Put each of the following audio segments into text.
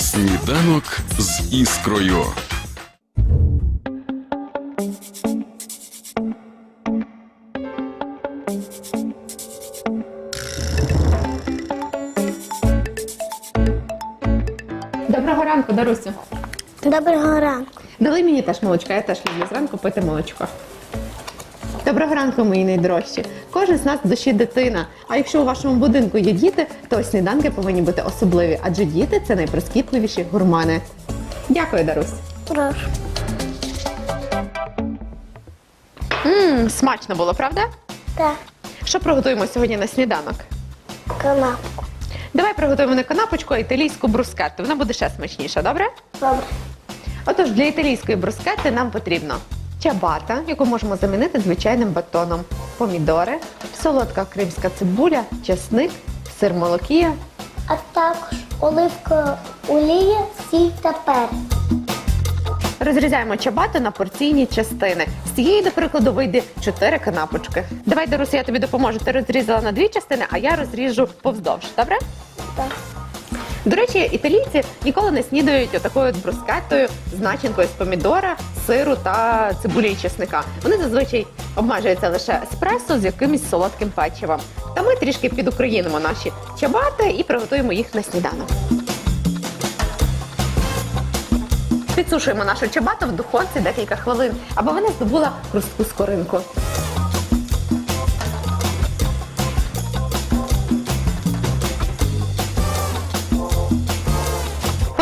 Сніданок з іскрою. Доброго ранку, Дарусю. Доброго ранку. Дали мені теж молочка, я теж люблю зранку пити молочко. Доброго ранку, мої найдорожчі. Кожен з нас в душі дитина. А якщо у вашому будинку є діти, то сніданки повинні бути особливі, адже діти це найприскіпливіші гурмани. Дякую, Дарусь. Прошу. Смачно було, правда? Так, Що приготуємо сьогодні на сніданок? канапку. Давай приготуємо не канапочку, а італійську брускетту. Вона буде ще смачніша, добре? Добре. Отож, для італійської брускетти нам потрібно чабата, яку можемо замінити звичайним батоном, помідори, солодка кримська цибуля, чесник, сир молокія. А також оливкова олія, сіль та перець. Розрізаємо чабату на порційні частини. З цієї, до прикладу, вийде 4 канапочки. Давай, Даруся, я тобі допоможу. Ти розрізала на дві частини, а я розріжу повздовж. Добре? Так. До речі, італійці ніколи не снідають отакою от брускеттою з начинкою з помідора, сиру та цибулі і чесника. Вони зазвичай обмежуються лише еспресо з якимось солодким печивом. Та ми трішки підукраїнимо наші чабати і приготуємо їх на сніданок. Підсушуємо нашу чабату в духовці декілька хвилин, аби вона здобула хрустку скоринку.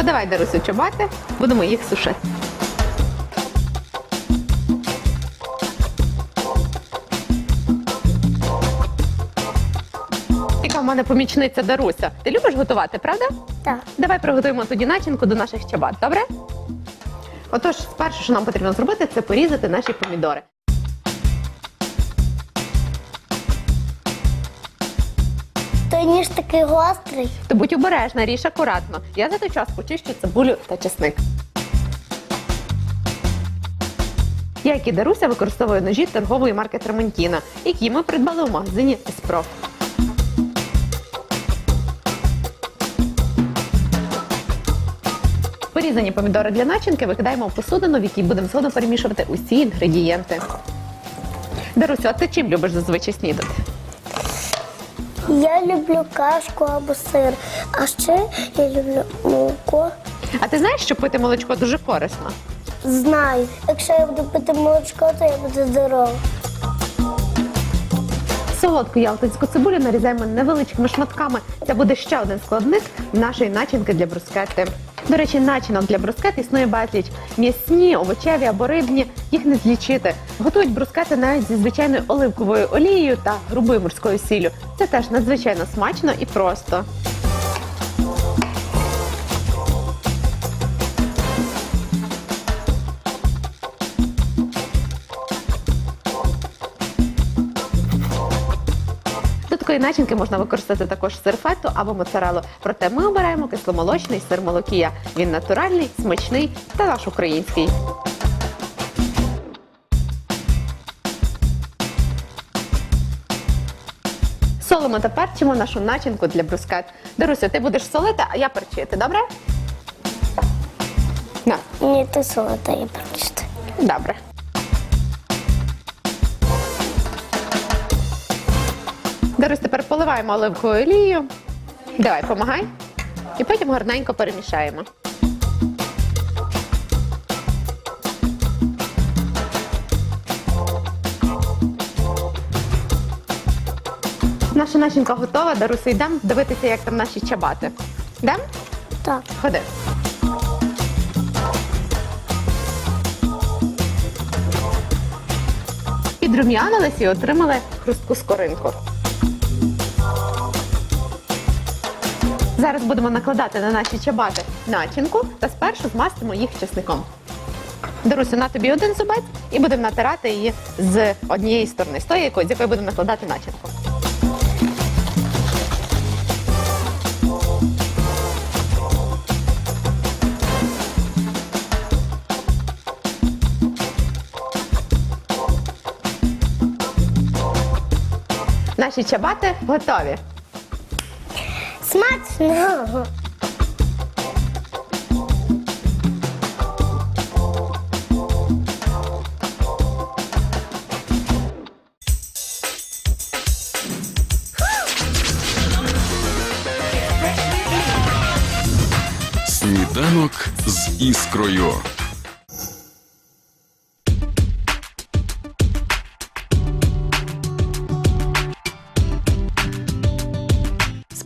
Подавай Дарусю чабати, будемо їх сушити. Яка в мене помічниця Даруся. Ти любиш готувати, правда? Так. Давай приготуємо тоді начинку до наших чабат, добре? Отож, спершу, що нам потрібно зробити, це порізати наші помідори. Той ніж такий гострий. То будь обережна, ріж акуратно. Я за той час почищу цибулю та чесник. Я, як і Даруся, використовую ножі торгової марки Траментіна, які ми придбали у магазині Еспроф. Порізані помідори для начинки викидаємо в посудину, в якій будемо згодом перемішувати усі інгредієнти. Дарусю, а ти чим любиш зазвичай снідати? Я люблю кашку або сир. А ще я люблю молоко. А ти знаєш, що пити молочко дуже корисно? Знаю, якщо я буду пити молочко, то я буду здорова. Солодку ялтинську цибулю нарізаємо невеличкими шматками. Це буде ще один складник нашої начинки для брускетти. До речі, начинок для брускет існує безліч. М'ясні, овочеві або рибні, їх не злічити. Готують брускети навіть зі звичайною оливковою олією та грубою морською сіллю. Це теж надзвичайно смачно і просто. Такої начинки можна використати також сир фету або моцарелу. Проте ми обираємо кисломолочний сир молокія. Він натуральний, смачний та наш український. Солимо та перчимо нашу начинку для брускет. Даруся, ти будеш солити, а я перчити, добре? На, Ні, ти солота, я прочитаю. добре. Дарусь, тепер поливаємо оливковою олією. Давай, помагай. І потім гарненько перемішаємо. Наша начинка готова. Даруся, йдемо дивитися, як там наші чабати. Йдемо? Так. Ходи. Підрум'янились і отримали хрустку скоринку. Зараз будемо накладати на наші чабати начинку та спершу змастимо їх чесником. Дарусю, на тобі один зубець і будемо натирати її з однієї сторони, з тої, з якої будемо накладати начинку. Наші чабати готові. Смачного! Сніданок з іскрою.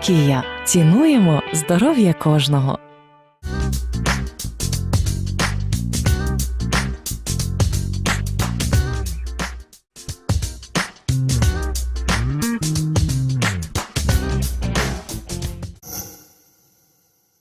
Молокія. Цінуємо здоров'я кожного.